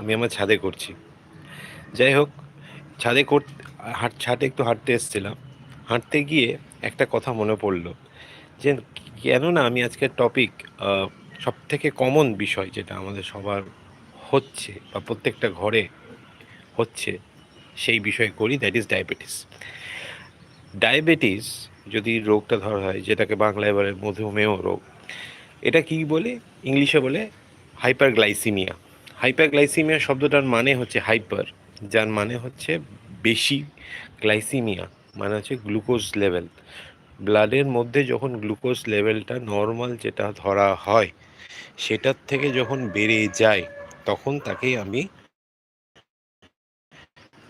আমি আমার ছাদে করছি। যাই হোক, ছাদে কর হাট, ছাদে একটু হাঁটতে এসেছিলাম। হাঁটতে গিয়ে একটা কথা মনে পড়ল যে কেন না আমি আজকের টপিক সব থেকে কমন বিষয় যেটা আমাদের সবার হচ্ছে বা প্রত্যেকটা ঘরে হচ্ছে, সেই বিষয়ে করি দ্যাট ইজ ডায়াবেটিস ডায়াবেটিস যদি রোগটা ধরা হয়, যেটাকে বাংলায় বলে মধুমেহ রোগ, এটা কি বলে? ইংলিশে বলে হাইপারগ্লাইসিমিয়া হাইপারগ্লাইসিমিয়া শব্দটার মানে হচ্ছে হাইপার, যার মানে হচ্ছে বেশি গ্লাইসিমিয়া মানে হচ্ছে গ্লুকোজ লেভেল। ব্লাডের মধ্যে যখন গ্লুকোজ লেভেলটা নর্মাল যেটা ধরা হয়, সেটার থেকে যখন বেড়ে যায়, তখন তাকে আমি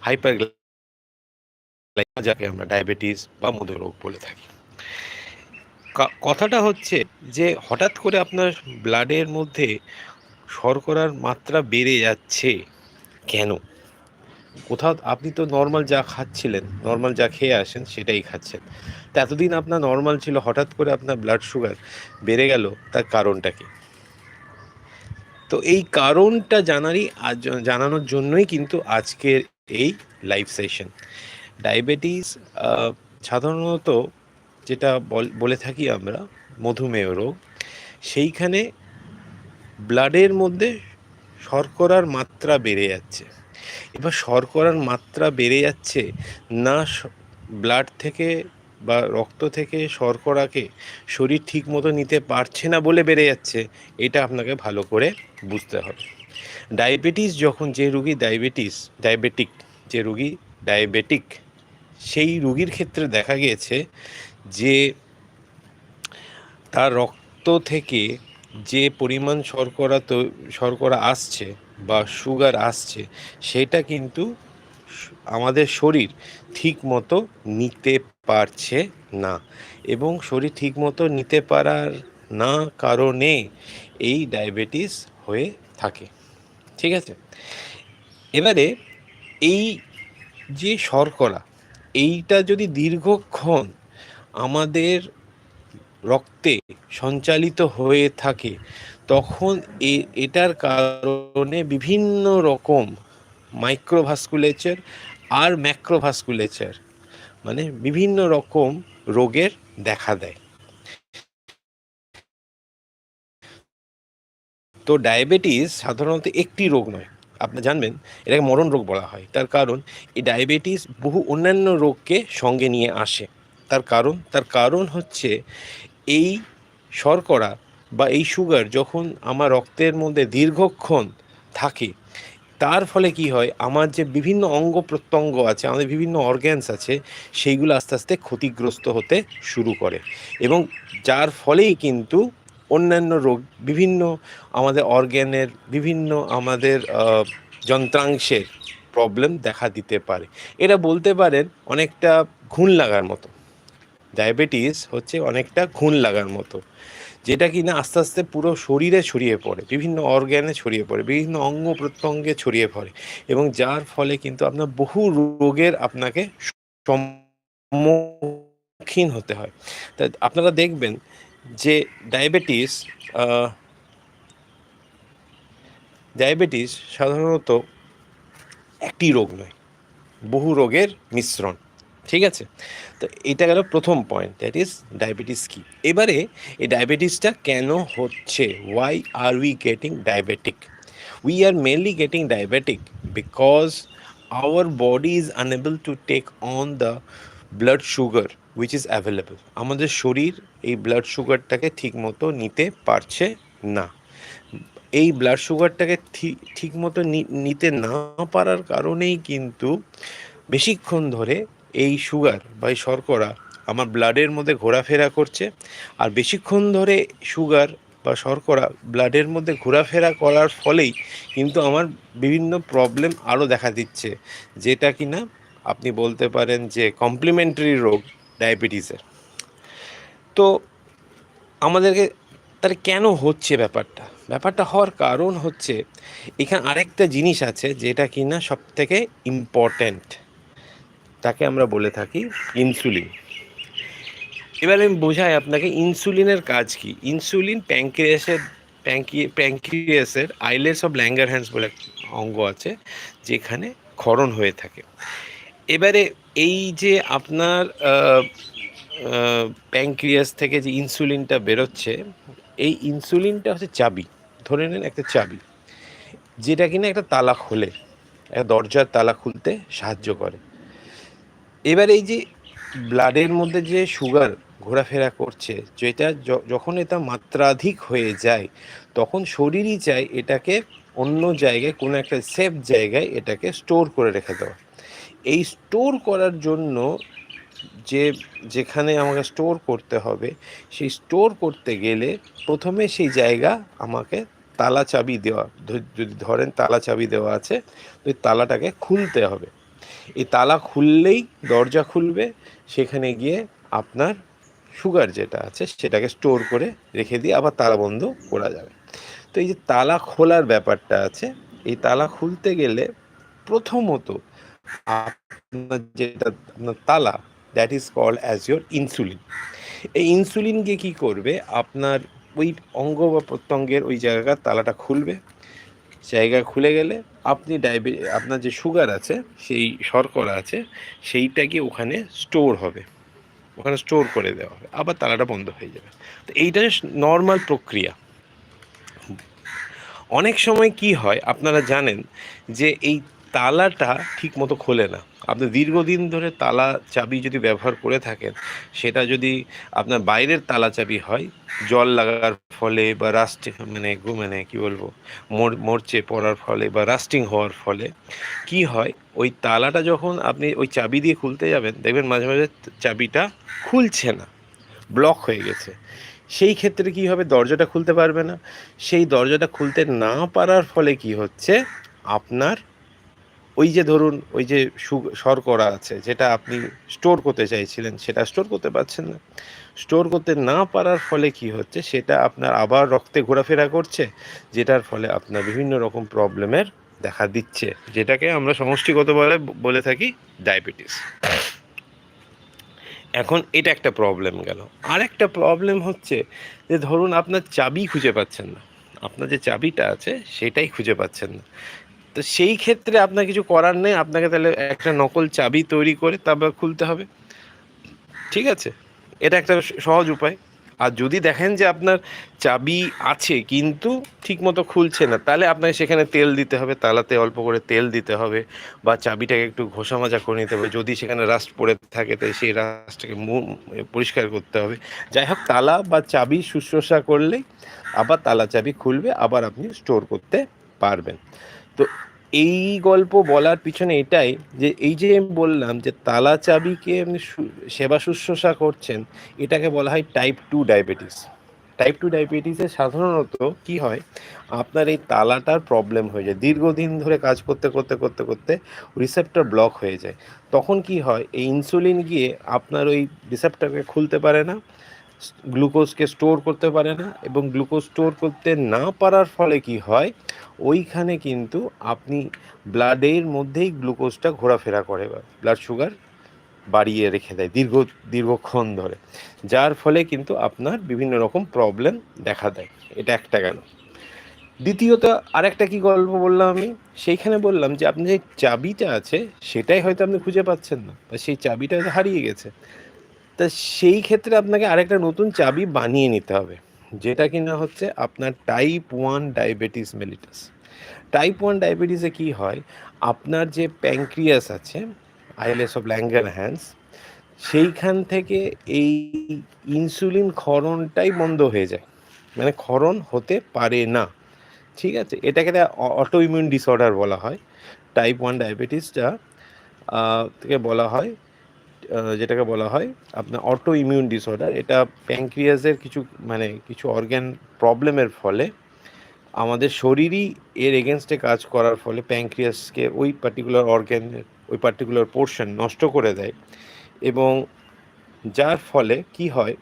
হাইপার যাকে আমরা ডায়াবেটিস বা মধুরোগ বলে থাকি। কথাটা হচ্ছে যে হঠাৎ করে আপনার ব্লাডের মধ্যে শর্করার মাত্রা বেড়ে যাচ্ছে। কেন? কোথাও আপনি তো নর্মাল যা খাচ্ছিলেন নর্মাল যা খেয়ে আসেন, সেটাই খাচ্ছেন। তো এতদিন আপনার নর্মাল ছিল, হঠাৎ করে আপনার ব্লাড সুগার বেড়ে গেল, তার কারণটা কি? তো এই কারণটা জানারই জানানোর জন্যই কিন্তু আজকের এই লাইভ সেশন ডায়াবেটিস সাধারণত যেটা বলে থাকি আমরা, মধুমেহ রোগ, সেইখানে ব্লাডের মধ্যে শর্করার মাত্রা বেড়ে যাচ্ছে। এবার শর্করার মাত্রা বেড়ে যাচ্ছে, না ব্লাড থেকে বা রক্ত থেকে শর্করাকে শরীর ঠিক মতো নিতে পারছে না বলে বেড়ে যাচ্ছে, এটা আপনাকে ভালো করে বুঝতে হবে। ডায়াবেটিস যখন যে রুগী ডায়াবেটিস, ডায়াবেটিক, যে রুগী ডায়াবেটিক, সেই রুগীর ক্ষেত্রে দেখা গিয়েছে যে তার রক্ত থেকে যে পরিমাণ শর্করা তো, শর্করা আসছে বা সুগার আসছে, সেটা কিন্তু আমাদের শরীর ঠিক মতো নিতে পারছে না এবং শরীর ঠিক মতো নিতে পারার না কারণে এই ডায়াবেটিস হয়ে থাকে। ঠিক আছে? এবারে এই যে শর্করা, এইটা যদি দীর্ঘক্ষণ আমাদের রক্তে সঞ্চালিত হয়ে থাকে, তখন এটার কারণে বিভিন্ন রকম মাইক্রোভাস্কুলেচার আর ম্যাক্রোভাস্কুলেচার মানে বিভিন্ন রকম রোগের দেখা দেয়। তো ডায়াবেটিস সাধারণত একটি রোগ নয়, আপনি জানবেন, এটাকে মরণ রোগ বলা হয়। তার কারণ, এই ডায়াবেটিস বহু অন্যান্য রোগকে সঙ্গে নিয়ে আসে। তার কারণ তার কারণ হচ্ছে এই শর্করা বা এই সুগার যখন আমার রক্তের মধ্যে দীর্ঘক্ষণ থাকে, তার ফলে কি হয়? আমার যে বিভিন্ন অঙ্গ প্রত্যঙ্গ আছে, আমাদের বিভিন্ন অর্গ্যানস আছে, সেইগুলো আস্তে আস্তে ক্ষতিগ্রস্ত হতে শুরু করে। এবং যার ফলেই কিন্তু অন্যান্য রোগ, বিভিন্ন আমাদের অর্গ্যানের বিভিন্ন আমাদের যন্ত্রাংশের প্রবলেম দেখা দিতে পারে। এটা বলতে পারেন অনেকটা ঘুণ লাগার মতো। ডায়াবেটিস হচ্ছে অনেকটা খুন লাগার মতো, যেটা কি না আস্তে আস্তে পুরো শরীরে ছড়িয়ে পড়ে, বিভিন্ন অর্গ্যানে ছড়িয়ে পড়ে, বিভিন্ন অঙ্গ প্রত্যঙ্গে ছড়িয়ে পড়ে এবং যার ফলে কিন্তু আপনার বহু রোগের আপনাকে সম্মুখীন হতে হয়। তা আপনারা দেখবেন যে ডায়াবেটিস ডায়াবেটিস সাধারণত একটি রোগ নয়, বহু রোগের মিশ্রণ। ঠিক আছে? তো এটা গেল প্রথম পয়েন্ট দ্যাট ইজ ডায়াবেটিস কি? এবারে এই ডায়াবেটিসটা কেন হচ্ছে? Why are we getting diabetic we are mainly getting diabetic because our body is unable to take on the blood sugar which is available আমাদের শরীর এই ব্লাড সুগারটাকে ঠিক মতো নিতে পারছে না। এই ব্লাড সুগারটাকে ঠিক মতো নিতে না পারার কারণেই কিন্তু বেশিক্ষণ ধরে এই সুগার বা এই শর্করা আমার ব্লাডের মধ্যে ঘোরাফেরা করছে। আর বেশিক্ষণ ধরে সুগার বা শর্করা ব্লাডের মধ্যে ঘোরাফেরা করার ফলেই কিন্তু আমার বিভিন্ন প্রবলেম আরও দেখা দিচ্ছে, যেটা কি না আপনি বলতে পারেন যে কমপ্লিমেন্টারি রোগ ডায়াবেটিসের। তো আমাদেরকে তাহলে কেন হচ্ছে ব্যাপারটা? ব্যাপারটা হওয়ার কারণ হচ্ছে, এখানে আরেকটা জিনিস আছে যেটা কিনা সব থেকে ইম্পর্ট্যান্ট তাকে আমরা বলে থাকি ইনসুলিন। এবার আমি বোঝাই আপনাকে, ইনসুলিনের কাজ কি? ইনসুলিন প্যাঙ্ক্রিয়াসের, প্যাঙ্কি, প্যাঙ্ক্রিয়াসের আইলেস অফ ল্যাঙ্গার হ্যান্ডস বলে অঙ্গ আছে, যেখানে ক্ষরণ হয়ে থাকে। এবারে এই যে আপনার প্যাঙ্ক্রিয়াস থেকে যে ইনসুলিনটা বেরোচ্ছে, এই ইনসুলিনটা হচ্ছে চাবি। ধরে নেন একটা চাবি, যেটা কিনা একটা তালা খোলে, একটা দরজার তালা খুলতে সাহায্য করে। এবার এই যে ব্লাডের মধ্যে যে সুগার ঘোরাফেরা করছে, যেটা যখন এটা মাত্রাধিক হয়ে যায়, তখন শরীরই চায় এটাকে অন্য জায়গায়, কোনো একটা সেফ জায়গায় এটাকে স্টোর করে রেখে দেওয়া। এই স্টোর করার জন্য যে, যেখানে আমাকে স্টোর করতে হবে, সেই স্টোর করতে গেলে প্রথমে সেই জায়গা আমাকে তালা চাবি দেওয়া যদি ধরেন তালা চাবি দেওয়া আছে ওই তালাটাকে খুলতে হবে। এই তালা খুললেই দরজা খুলবে, সেখানে গিয়ে আপনার সুগার যেটা আছে সেটাকে স্টোর করে রেখে দিয়ে আবার তালা বন্ধ করা যাবে। তো এই যে তালা খোলার ব্যাপারটা আছে, এই তালা খুলতে গেলে প্রথমত আপনার যেটা, আপনার তালা that is called as your insulin এই ইনসুলিনকে কী করবে? আপনার ওই অঙ্গ বা প্রত্যঙ্গের ওই জায়গার তালাটা খুলবে জায়গা খুলে গেলে আপনি ডায়াবে, আপনার যে সুগার আছে, সেই শর্করা আছে সেইটা কি ওখানে স্টোর হবে। ওখানে স্টোর করে দেওয়া হবে। আবার তালাটা বন্ধ হয়ে যাবে। তো এইটা নর্মাল প্রক্রিয়া। অনেক সময় কি হয়, আপনারা জানেন যে এই তালাটা ঠিক মতো খোলে না। আপনি দীর্ঘদিন ধরে তালা চাবি যদি ব্যবহার করে থাকেন, সেটা যদি আপনার বাইরের তালা চাবি হয়, জল লাগার ফলে বা রাস্টে মানে মানে কি বলব মরচে পড়ার ফলে বা রাস্টিং হওয়ার ফলে কি হয়, ওই তালাটা যখন আপনি ওই চাবি দিয়ে খুলতে যাবেন, দেখবেন মাঝে মাঝে চাবিটা খুলছে না ব্লক হয়ে গেছে। সেই ক্ষেত্রে কি হবে, দরজাটা খুলতে পারবে না। সেই দরজাটা খুলতে না পারার ফলে কি হচ্ছে, আপনার ওই যে ধরুন, ওই যে শর্করা আছে, যেটা আপনি স্টোর করতে চাইছিলেন, সেটা স্টোর করতে পারছেন না। স্টোর করতে না পারার ফলে কি হচ্ছে? সেটা আপনার আবার রক্তে ঘোরাফেরা করছে, যেটার ফলে আপনার বিভিন্ন রকম প্রবলেমের দেখা দিচ্ছে, যেটাকে আমরা সমষ্টিগত বলে বলে থাকি ডায়াবেটিস এখন এটা একটা প্রবলেম গেল। আর একটা প্রবলেম হচ্ছে যে ধরুন, আপনার চাবি খুঁজে পাচ্ছেন না। আপনার যে চাবিটা আছে, সেটাই খুঁজে পাচ্ছেন না। তো সেই ক্ষেত্রে আপনার কিছু করার নেই, আপনাকে তাহলে একটা নকল চাবি তৈরি করে তারপর খুলতে হবে। ঠিক আছে? এটা একটা সহজ উপায়। আর যদি দেখেন যে আপনার চাবি আছে কিন্তু ঠিকমতো খুলছে না, তাহলে আপনাকে সেখানে তেল দিতে হবে, তালাতে অল্প করে তেল দিতে হবে বা চাবিটাকে একটু ঘষা মাজা করে নিতে হবে। যদি সেখানে রাস্ট পড়ে থাকে, তাই সেই রাস্টটাকে পরিষ্কার করতে হবে। যাই হোক, তালা বা চাবি শুশ্রূষা করলেই আবার তালা চাবি খুলবে, আবার আপনি স্টোর করতে পারবেন। তো এই গল্প বলার পিছনে এটাই যে এই যে আমি বললাম যে তালা চাবিকে আপনি সেবা শুশ্রূষা করছেন, এটাকে বলা হয় type two diabetes type two ডায়াবেটিসে সাধারণত কি হয়, আপনার এই তালাটার প্রবলেম হয়ে যায়। দীর্ঘদিন ধরে কাজ করতে করতে করতে করতে রিসেপ্টার ব্লক হয়ে যায়। তখন কি হয়, এই ইনসুলিন গিয়ে আপনার ওই রিসেপ্টারকে খুলতে পারে না গ্লুকোজকে স্টোর করতে পারে না এবং গ্লুকোজ স্টোর করতে না পারার ফলে কি হয়? ওইখানে কিন্তু আপনি ব্লাডের মধ্যেই গ্লুকোজটা ঘোরাফেরা করে ব্লাড সুগার বাড়িয়ে রেখে দেয় দীর্ঘ, দীর্ঘক্ষণ ধরে। যার ফলে কিন্তু আপনার বিভিন্ন রকম প্রবলেম দেখা দেয়। এটা একটা গেল। দ্বিতীয়ত আরেকটা কি গল্প বললাম আমি? সেইখানে বললাম যে, আপনি যে চাবিটা আছে, সেটাই হয়তো আপনি খুঁজে পাচ্ছেন না। বা সেই চাবিটা হারিয়ে গেছে। তা সেই ক্ষেত্রে আপনাকে আরেকটা নতুন চাবি বানিয়ে নিতে হবে, যেটা কিনা হচ্ছে আপনার type one diabetes mellitus type one ডায়াবেটিসে কী হয়, আপনার যে প্যাঙ্ক্রিয়াস আছে আইএলএস অফ ল্যাঙ্গার হ্যান্ডস সেইখান থেকে এই ইনসুলিন ক্ষরণটাই বন্ধ হয়ে যায়। মানে ক্ষরণ হতে পারে না। ঠিক আছে? এটাকে অটো ইমিউন ডিসঅর্ডার বলা হয়। টাইপ ওয়ান ডায়াবেটিসটা থেকে বলা হয় যেটাকে বলা হয় আপনার অটো ইমিউন ডিসঅর্ডার এটা প্যাঙ্ক্রিয়াসের কিছু মানে কিছু অর্গ্যান প্রবলেমের ফলে, আমাদের শরীরই এর এগেনস্টে কাজ করার ফলে প্যাঙ্ক্রিয়াসকে ওই পার্টিকুলার অর্গ্যানের ওই পার্টিকুলার পোর্শন নষ্ট করে দেয় এবং যার ফলে কি হয়,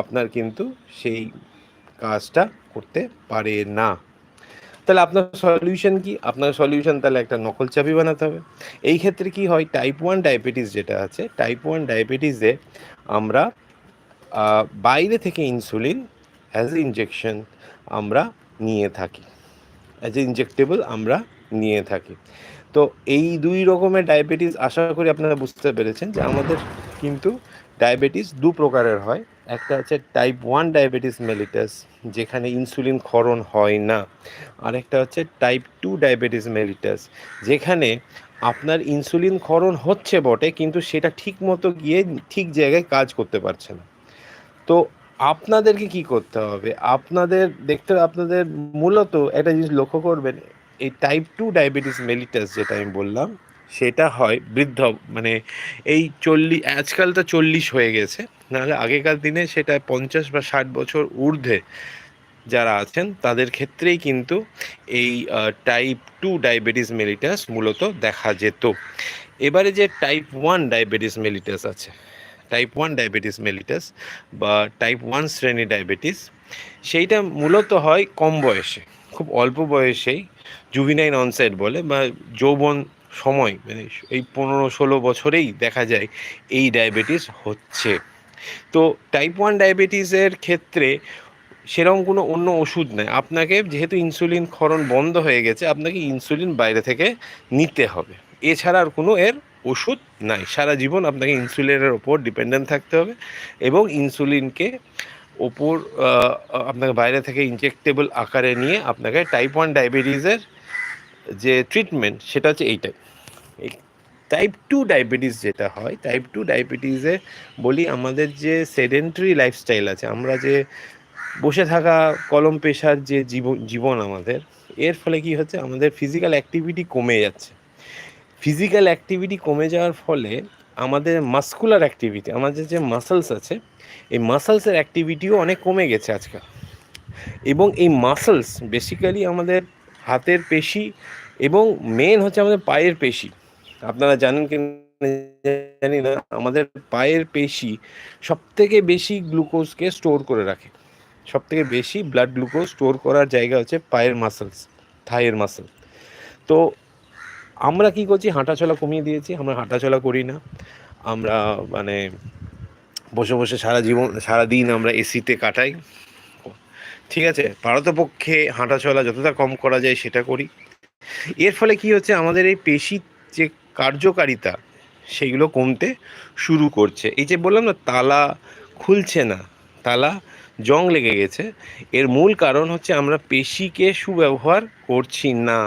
আপনার কিন্তু সেই কাজটা করতে পারে না। তাহলে আপনার সলিউশন কি? আপনার সলিউশন তাহলে একটা নকল চাবি বানাতে হবে। এই ক্ষেত্রে কি হয়? টাইপ ওয়ান ডায়াবেটিস যেটা আছে টাইপ ওয়ান ডায়াবেটিসে আমরা বাইরে থেকে ইনসুলিন অ্যাজ এ ইনজেকশন আমরা নিয়ে থাকি। অ্যাজ এ ইনজেক্টেবল আমরা নিয়ে থাকি। তো এই দুই রকমের ডায়াবেটিস আশা করি আপনারা বুঝতে পেরেছেন যে আমাদের কিন্তু ডায়াবেটিস দু প্রকারের হয়। একটা হচ্ছে টাইপ ওয়ান ডায়াবেটিস মেলিটাস যেখানে ইনসুলিন ক্ষরণ হয় না। আরেকটা হচ্ছে টাইপ টু ডায়াবেটিস মেলিটাস যেখানে আপনার ইনসুলিন ক্ষরণ হচ্ছে বটে, কিন্তু সেটা ঠিক মতো গিয়ে ঠিক জায়গায় কাজ করতে পারছে না। তো আপনাদেরকে কি করতে হবে? আপনাদের দেখতে আপনাদের মূলত একটা জিনিস লক্ষ্য করবেন, এই টাইপ টু ডায়াবেটিস মেলিটাস যেটা আমি বললাম সেটা হয় বৃদ্ধ মানে এই চল্লিশ আজকাল তো চল্লিশ হয়ে গেছে। নাহলে আগেকার দিনে সেটা পঞ্চাশ বা ষাট বছর ঊর্ধ্বে যারা আছেন, তাদের ক্ষেত্রেই কিন্তু এই টাইপ টু ডায়াবেটিস মেলিটাস মূলত দেখা যেত। এবারে যে টাইপ ওয়ান ডায়াবেটিস মেলিটাস আছে টাইপ ওয়ান ডায়াবেটিস মেলিটাস বা টাইপ ওয়ান শ্রেণি ডায়াবেটিস সেইটা মূলত হয় কম বয়সে, খুব অল্প বয়সেই জুভিনাইন অনসাইড বলে বা যৌবন সময় মানে এই পনেরো ষোলো বছরেই দেখা যায় এই ডায়াবেটিস হচ্ছে। তো টাইপ ওয়ান ডায়াবেটিসের ক্ষেত্রে সেরকম কোনো অন্য ওষুধ নেই। আপনাকে যেহেতু ইনসুলিন ক্ষরণ বন্ধ হয়ে গেছে, আপনাকে ইনসুলিন বাইরে থেকে নিতে হবে। এছাড়া আর কোনো এর ওষুধ নাই। সারা জীবন আপনাকে ইনসুলিনের ওপর ডিপেন্ডেন্ট থাকতে হবে এবং ইনসুলিনকে ওপর আপনাকে বাইরে থেকে ইনজেক্টেবল আকারে নিয়ে আপনাকে টাইপ ওয়ান ডায়াবেটিসের যে ট্রিটমেন্ট সেটা হচ্ছে এইটাই। টাইপ টু ডায়াবেটিস যেটা হয় টাইপ টু ডায়াবেটিসে বলি আমাদের যে সেডেন্টারি লাইফস্টাইল আছে, আমরা যে বসে থাকা কলম পেশার যে জীবন জীবন আমাদের, এর ফলে কি হচ্ছে? আমাদের ফিজিক্যাল অ্যাক্টিভিটি কমে যাচ্ছে। ফিজিক্যাল অ্যাক্টিভিটি কমে যাওয়ার ফলে আমাদের মাস্কুলার অ্যাক্টিভিটি আমাদের যে মাসেলস আছে, এই মাসেলসের অ্যাক্টিভিটিও অনেক কমে গেছে আজকাল। এবং এই মাসেলস বেসিক্যালি আমাদের হাতের পেশি এবং মেন হচ্ছে আমাদের পায়ের পেশি। আপনারা জানেন কি জানি না, আমাদের পায়ের পেশি সব থেকে বেশি গ্লুকোজকে স্টোর করে রাখে। সব থেকে বেশি ব্লাড গ্লুকোজ স্টোর করার জায়গা হচ্ছে পায়ের মাসেলস থাইয়ের মাসেল তো আমরা কি করছি, হাঁটাচলা কমিয়ে দিয়েছি, আমরা হাঁটাচলা করি না। আমরা মানে বসে বসে সারা জীবন সারা দিন আমরা এসিতে কাটাই। ঠিক আছে পারতপক্ষে হাঁটাচলা যতটা কম করা যায় সেটা করি। এর ফলে কি হচ্ছে, আমাদের এই পেশির যে কার্যকারিতা সেগুলো কমতে শুরু করছে। এই যে বললাম না, তালা খুলছে না, তালা জং লেগে গেছে। এর মূল কারণ হচ্ছে আমরা পেশিকে সুব্যবহার করছি না।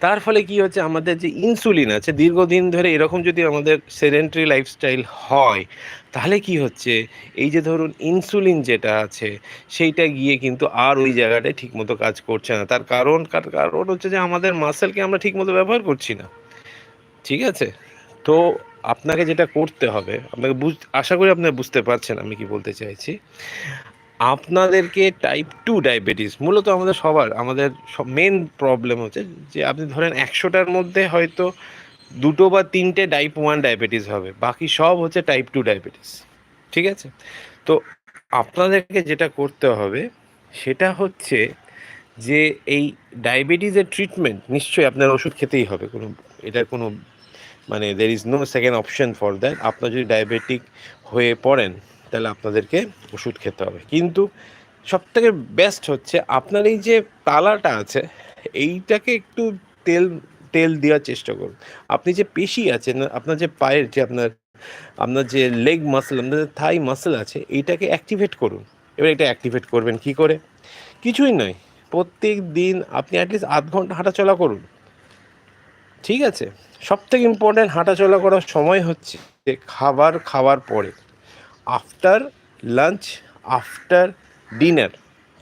তার ফলে কি হচ্ছে, আমাদের যে ইনসুলিন আছে, দীর্ঘদিন ধরে এরকম যদি আমাদের সেডেন্টারি লাইফস্টাইল হয়, তাহলে কি হচ্ছে? এই যে ধরুন ইনসুলিন যেটা আছে, সেইটা গিয়ে কিন্তু আর ওই জায়গাটায় ঠিকমতো কাজ করছে না। তার কারণ কারণ হচ্ছে যে আমাদের মাসেলকে আমরা ঠিকমতো ব্যবহার করছি না। ঠিক আছে? তো আপনাকে যেটা করতে হবে, আপনাকে বুঝ, আশা করি আপনারা বুঝতে পারছেন আমি কি বলতে চাইছি। আপনাদেরকে টাইপ টু ডায়াবেটিস মূলত আমাদের সবার, আমাদের মেন প্রবলেম হচ্ছে যে আপনি ধরেন একশোটার মধ্যে হয়তো দুটো বা তিনটে টাইপ ওয়ান ডায়াবেটিস হবে, বাকি সব হচ্ছে টাইপ টু ডায়াবেটিস ঠিক আছে? তো আপনাদেরকে যেটা করতে হবে সেটা হচ্ছে যে এই ডায়াবেটিসের ট্রিটমেন্ট নিশ্চয়ই আপনার ওষুধ খেতেই হবে। কোনো, এটার কোনো মানে there is no second option for that আপনার যদি ডায়াবেটিক হয়ে পড়েন, তাহলে আপনাদেরকে ওষুধ খেতে হবে। কিন্তু সবথেকে বেস্ট হচ্ছে আপনার এই যে তালাটা আছে, এইটাকে একটু তেল তেল দেওয়ার চেষ্টা করুন। আপনি যে পেশি আছেন, আপনার যে পায়ের যে আপনার আপনার যে লেগ মাসেল আপনার থাই মাসেল আছে এইটাকে অ্যাক্টিভেট করুন। এবার এটা অ্যাক্টিভেট করবেন কি করে? কিছুই নয়। প্রত্যেক দিন আপনি অ্যাটলিস্ট আধ ঘণ্টা হাঁটাচলা করুন। ঠিক আছে? সব থেকে ইম্পর্ট্যান্ট হাঁটাচলা করার সময় হচ্ছে যে খাবার খাওয়ার পরে আফটার লাঞ্চ আফটার ডিনার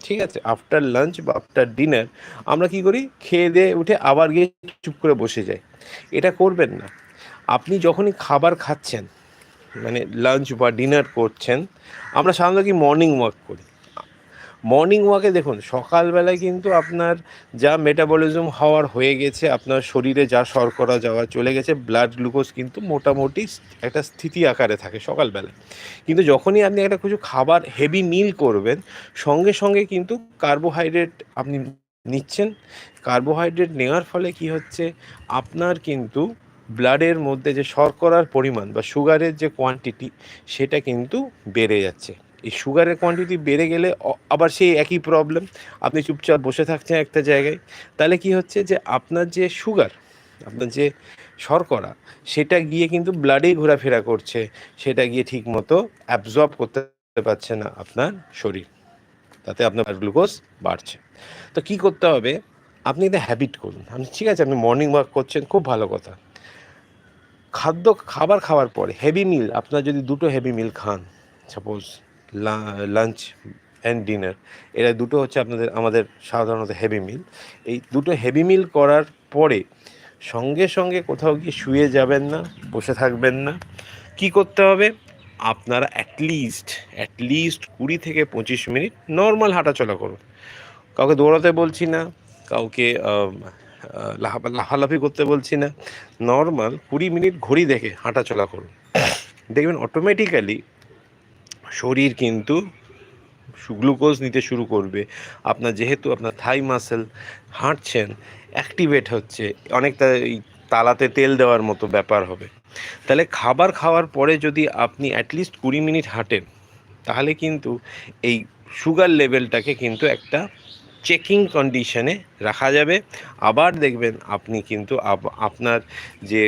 ঠিক আছে? আফটার লাঞ্চ বা আফটার ডিনার আমরা কি করি? খেয়ে দিয়ে উঠে আবার গিয়ে চুপ করে বসে যাই। এটা করবেন না। আপনি যখনই খাবার খাচ্ছেন মানে লাঞ্চ বা ডিনার করছেন, আমরা সাধারণত কি মর্নিং ওয়াক করি। মর্নিং ওয়াকে দেখুন, সকালবেলায় কিন্তু আপনার যা মেটাবলিজম হওয়ার হয়ে গেছে, আপনার শরীরে যা শর্করা, যাওয়া চলে গেছে ব্লাড গ্লুকোজ কিন্তু মোটামুটি একটা স্থিতি আকারে থাকে সকালবেলায়। কিন্তু যখনই আপনি একটা কিছু খাবার হেভি মিল করবেন, সঙ্গে সঙ্গে কিন্তু কার্বোহাইড্রেট আপনি নিচ্ছেন। কার্বোহাইড্রেট নেওয়ার ফলে কি হচ্ছে? আপনার কিন্তু ব্লাডের মধ্যে যে শর্করার পরিমাণ বা সুগারের যে কোয়ান্টিটি সেটা কিন্তু বেড়ে যাচ্ছে। এই সুগারের কোয়ান্টিটি বেড়ে গেলে আবার সেই একই প্রবলেম আপনি চুপচাপ বসে থাকছেন একটা জায়গায়, তাহলে কি হচ্ছে যে আপনার যে সুগার আপনার যে শর্করা, সেটা গিয়ে কিন্তু ব্লাডেই ঘোরাফেরা করছে, সেটা গিয়ে ঠিক মতো অ্যাবজর্ব করতে পারছে না আপনার শরীর, তাতে আপনার গ্লুকোজ বাড়ছে। তো কি করতে হবে, আপনি এটা হ্যাবিট করুন, আপনি ঠিক আছে, আপনি মর্নিং ওয়াক করছেন, খুব ভালো কথা। খাদ্য, খাবার খাওয়ার পরে হেভি মিল আপনার যদি দুটো হেভি মিল খান সাপোজ লাঞ্চ অ্যান্ড ডিনার এরা দুটো হচ্ছে আপনাদের, আমাদের সাধারণত হেভি মিল এই দুটো হেভি মিল করার পরে সঙ্গে সঙ্গে কোথাও গিয়ে শুয়ে যাবেন না, বসে থাকবেন না। কি করতে হবে? আপনারা অ্যাটলিস্ট অ্যাটলিস্ট কুড়ি থেকে পঁচিশ মিনিট নর্মাল হাঁটাচলা করুন। কাউকে দৌড়াতে বলছি না, কাউকে লাফালাফি করতে বলছি না। নর্মাল কুড়ি মিনিট ঘড়ি দেখে হাঁটাচলা করুন। দেখবেন অটোমেটিক্যালি শরীর কিন্তু গ্লুকোজ নিতে শুরু করবে। আপনার যেহেতু আপনার থাই মাসেল হাঁটছেন, অ্যাক্টিভেট হচ্ছে, অনেকটা তালাতে তেল দেওয়ার মতো ব্যাপার হবে। তাহলে খাবার খাওয়ার পরে যদি আপনি অ্যাটলিস্ট কুড়ি মিনিট হাঁটেন, তাহলে কিন্তু এই সুগার লেভেলটাকে কিন্তু একটা চেকিং কন্ডিশনে রাখা যাবে। আবার দেখবেন আপনি কিন্তু আপনার যে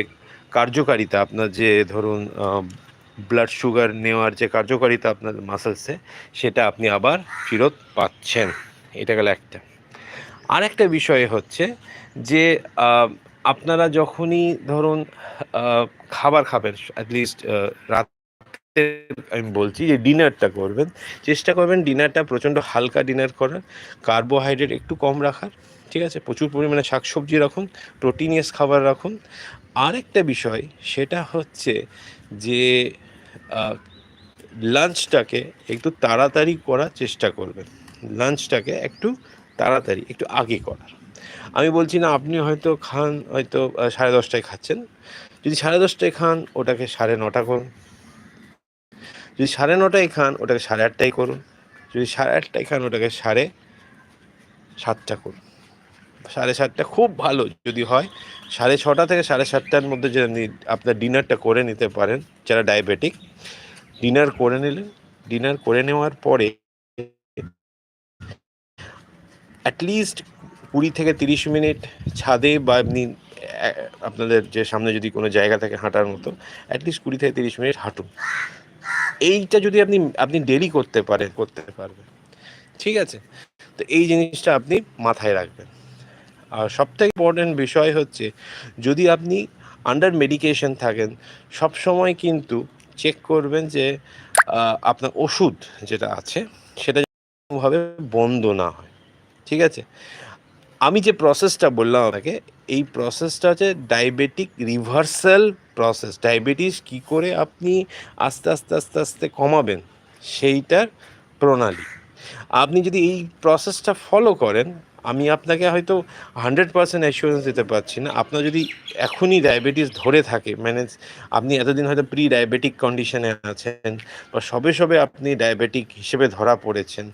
কার্যকারিতা, আপনার যে ধরুন ব্লাড সুগার নেওয়ার যে কার্যকারিতা আপনার মাসেলসে সেটা আপনি আবার ফেরত পাচ্ছেন। এটা গেল একটা। আর একটা বিষয় হচ্ছে যে আপনারা যখনই ধরুন খাবার খাবেন অ্যাটলিস্ট রাতে আমি বলছি যে ডিনারটা করবেন। চেষ্টা করবেন ডিনারটা প্রচণ্ড হালকা ডিনার করার কার্বোহাইড্রেট একটু কম রাখার, ঠিক আছে? প্রচুর পরিমাণে শাকসবজি রাখুন প্রোটিনিয়াস খাবার রাখুন। আরেকটা বিষয়, সেটা হচ্ছে যে লাঞ্চটাকে একটু তাড়াতাড়ি করার চেষ্টা করবেন। লাঞ্চটাকে একটু তাড়াতাড়ি, একটু আগে করার। আমি বলছি না, আপনি হয়তো খান, হয়তো সাড়ে দশটায় খাচ্ছেন। যদি সাড়ে দশটায় খান, ওটাকে সাড়ে নটা করুন। যদি সাড়ে নটায় খান, ওটাকে সাড়ে আটটায় করুন। যদি সাড়ে আটটায় খান, ওটাকে সাড়ে সাতটা করুন। সাড়ে সাতটা খুব ভালো যদি হয়। সাড়ে ছটা থেকে সাড়ে সাতটার মধ্যে আপনি, আপনার ডিনারটা করে নিতে পারেন, যারা ডায়াবেটিক, ডিনার করে নিলেন, ডিনার করে নেওয়ার পরে অ্যাটলিস্ট কুড়ি থেকে তিরিশ মিনিট ছাদে বা এমনি আপনাদের যে সামনে যদি কোনো জায়গা থাকে হাঁটার মতো অ্যাটলিস্ট কুড়ি থেকে তিরিশ মিনিট হাঁটুন। এইটা যদি আপনি আপনি ডেলি করতে পারেন, করতে পারবেন। ঠিক আছে? তো এই জিনিসটা আপনি মাথায় রাখবেন। আর সবথেকে ইম্পর্টেন্ট বিষয় হচ্ছে, যদি আপনি আন্ডার মেডিকেশন থাকেন সব সময় কিন্তু চেক করবেন যে আপনার ওষুধ যেটা আছে, সেটা ভাবে বন্ধ না হয়। ঠিক আছে? আমি যে প্রসেসটা বললাম আপনাকে, এই প্রসেসটা হচ্ছে ডায়াবেটিক রিভার্সাল প্রসেস ডায়াবেটিস কি করে আপনি আস্তে আস্তে আস্তে আস্তে কমাবেন, সেইটার প্রণালী। আপনি যদি এই প্রসেসটা ফলো করেন আমি আপনাকে হয়তো হান্ড্রেড পার্সেন্ট অ্যাসুরেন্স দিতে পারছি না। আপনার যদি এখনই ডায়াবেটিস ধরে থাকে মানে আপনি এতদিন হয়তো প্রি ডায়াবেটিক কন্ডিশনে আছেন বা সবে সবে আপনি ডায়াবেটিক হিসেবে ধরা পড়েছেন,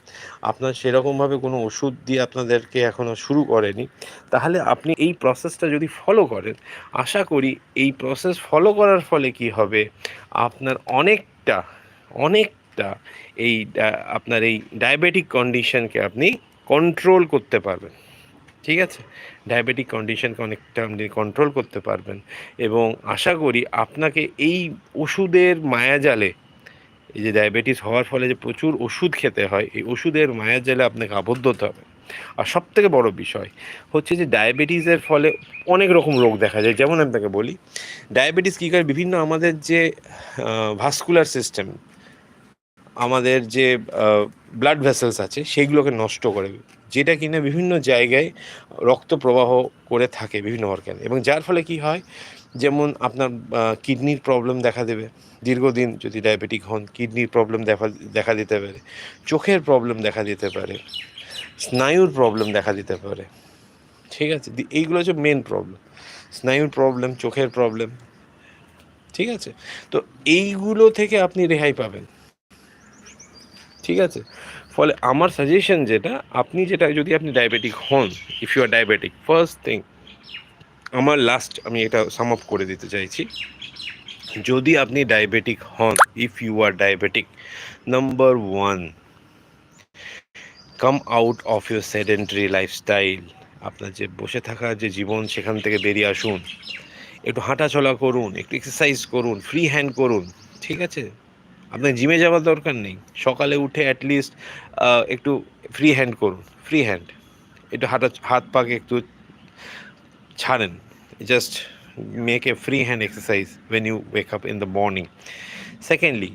আপনার সেরকমভাবে কোনো ওষুধ দিয়ে আপনাদেরকে এখনও শুরু করেনি, তাহলে আপনি এই প্রসেসটা যদি ফলো করেন, আশা করি এই প্রসেস ফলো করার ফলে কি হবে? আপনার অনেকটা অনেকটা এই আপনার এই ডায়াবেটিক কন্ডিশনকে আপনি কন্ট্রোল করতে পারবেন। ঠিক আছে? ডায়াবেটিক কন্ডিশনকে অনেকটা আপনি কন্ট্রোল করতে পারবেন এবং আশা করি আপনাকে এই ওষুধের মায়াজালে, এই যে ডায়াবেটিস হওয়ার ফলে যে প্রচুর ওষুধ খেতে হয়, এই ওষুধের মায়াজালে আপনাকে আবদ্ধ হতে হবে। আর সব থেকে বড় বিষয় হচ্ছে যে ডায়াবেটিসের ফলে অনেক রকম রোগ দেখা যায়। যেমন আপনাকে বলি ডায়াবেটিস কী করে? বিভিন্ন আমাদের যে ভাস্কুলার সিস্টেম আমাদের যে ব্লাড ভেসেলস আছে সেইগুলোকে নষ্ট করে যেটা কিনা বিভিন্ন জায়গায় রক্ত প্রবাহ করে থাকে বিভিন্ন অর্গানে এবং যার ফলে কি হয়? যেমন আপনার কিডনির প্রবলেম দেখা দেবে। দীর্ঘদিন যদি ডায়াবেটিক হন কিডনির প্রবলেম দেখা দেখা দিতে পারে। চোখের প্রবলেম দেখা দিতে পারে। স্নায়ুর প্রবলেম দেখা দিতে পারে। ঠিক আছে? এইগুলো হচ্ছে মেন প্রবলেম স্নায়ুর প্রবলেম চোখের প্রবলেম ঠিক আছে? তো এইগুলো থেকে আপনি রেহাই পাবেন। ঠিক আছে? ফলে আমার সাজেশন যেটা, আপনি যেটা, যদি আপনি ডায়াবেটিক হন if you are diabetic first thing আমার লাস্ট আমি এটা সাম আপ করে দিতে চাইছি। যদি আপনি ডায়াবেটিক হন if you are diabetic number one come out of your sedentary lifestyle আপনার যে বসে থাকা যে জীবন সেখান থেকে বেরিয়ে আসুন। একটু হাঁটাচলা করুন, একটু এক্সারসাইজ করুন ফ্রি হ্যান্ড করুন, ঠিক আছে? আপনার জিমে যাওয়ার দরকার নেই। সকালে উঠে অ্যাটলিস্ট একটু ফ্রি হ্যান্ড করুন ফ্রি হ্যান্ড একটু হাঁটা, হাত পাকে একটু ছাড়েন। Just make a free hand exercise when you wake up in the morning secondly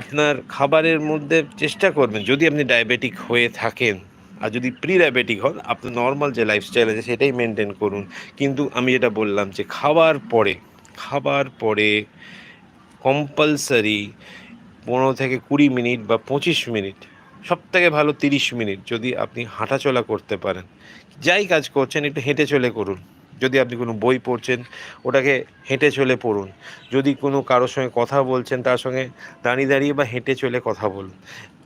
আপনার খাবারের মধ্যে চেষ্টা করবেন, যদি আপনি ডায়াবেটিক হয়ে থাকেন, আর যদি প্রি ডায়াবেটিক হন, আপনার নর্মাল যে লাইফস্টাইল আছে, সেটাই মেনটেন করুন। কিন্তু আমি যেটা বললাম যে খাবার পরে খাবার পরে কম্পালসারি পনেরো থেকে কুড়ি মিনিট বা পঁচিশ মিনিট সব থেকে ভালো তিরিশ মিনিট যদি আপনি হাঁটাচলা করতে পারেন। যাই কাজ করছেন, একটু হেঁটে চলে করুন। যদি আপনি কোনো বই পড়ছেন, ওটাকে হেঁটে চলে পড়ুন। যদি কোনো কারোর সঙ্গে কথা বলছেন, তার সঙ্গে দাঁড়িয়ে দাঁড়িয়ে বা হেঁটে চলে কথা বলুন।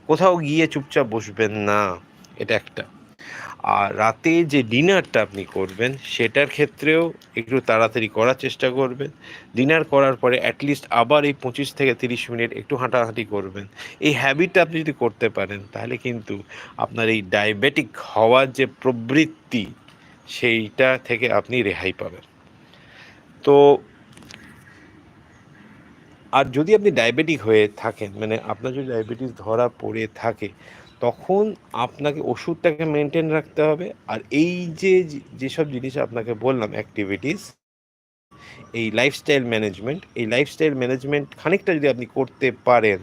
কোথাও গিয়ে চুপচাপ বসবেন না, এটা একটা। আর রাতে যে ডিনারটা আপনি করবেন, সেটার ক্ষেত্রেও একটু তাড়াতাড়ি করার চেষ্টা করবেন। ডিনার করার পরে অ্যাটলিস্ট আবার এই পঁচিশ থেকে তিরিশ মিনিট একটু হাঁটাহাঁটি করবেন। এই হ্যাবিটটা আপনি যদি করতে পারেন, তাহলে কিন্তু আপনার এই ডায়াবেটিক হওয়ার যে প্রবৃত্তি, সেইটা থেকে আপনি রেহাই পাবেন। তো আর যদি আপনি ডায়াবেটিক হয়ে থাকেন মানে আপনার যদি ডায়াবেটিস ধরা পড়ে থাকে তখন আপনাকে ওষুধটাকে মেনটেন রাখতে হবে। আর এই যে যেসব জিনিস আপনাকে বললাম অ্যাক্টিভিটিস এই লাইফস্টাইল ম্যানেজমেন্ট এই লাইফস্টাইল ম্যানেজমেন্ট খানিকটা যদি আপনি করতে পারেন,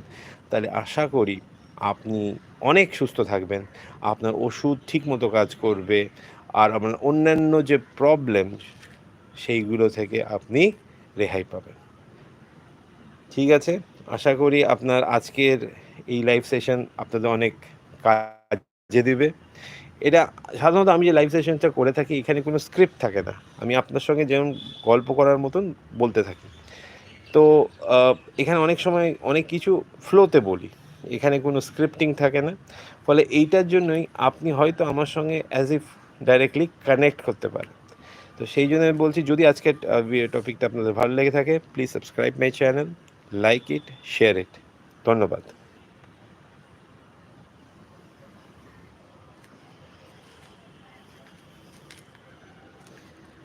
তাহলে আশা করি আপনি অনেক সুস্থ থাকবেন। আপনার ওষুধ ঠিকমতো কাজ করবে। আর আপনার অন্যান্য যে প্রবলেম সেইগুলো থেকে আপনি রেহাই পাবেন। ঠিক আছে? আশা করি আপনার আজকের এই লাইভ সেশন আপনাদের অনেক কাজে দেবে। এটা সাধারণত আমি যে লাইভ সেশনটা করে থাকি, এখানে কোনো স্ক্রিপ্ট থাকে না। আমি আপনার সঙ্গে যেমন গল্প করার মতন বলতে থাকি। তো এখানে অনেক সময় অনেক কিছু ফ্লোতে বলি। এখানে কোনো স্ক্রিপ্টিং থাকে না। ফলে এইটার জন্যই আপনি হয়তো আমার সঙ্গে অ্যাজ ইফ ডাইরেক্টলি কানেক্ট করতে পারেন। তো সেই জন্য আমি বলছি, যদি আজকের টপিকটা আপনাদের ভালো লেগে থাকে please subscribe my channel like it share it ধন্যবাদ।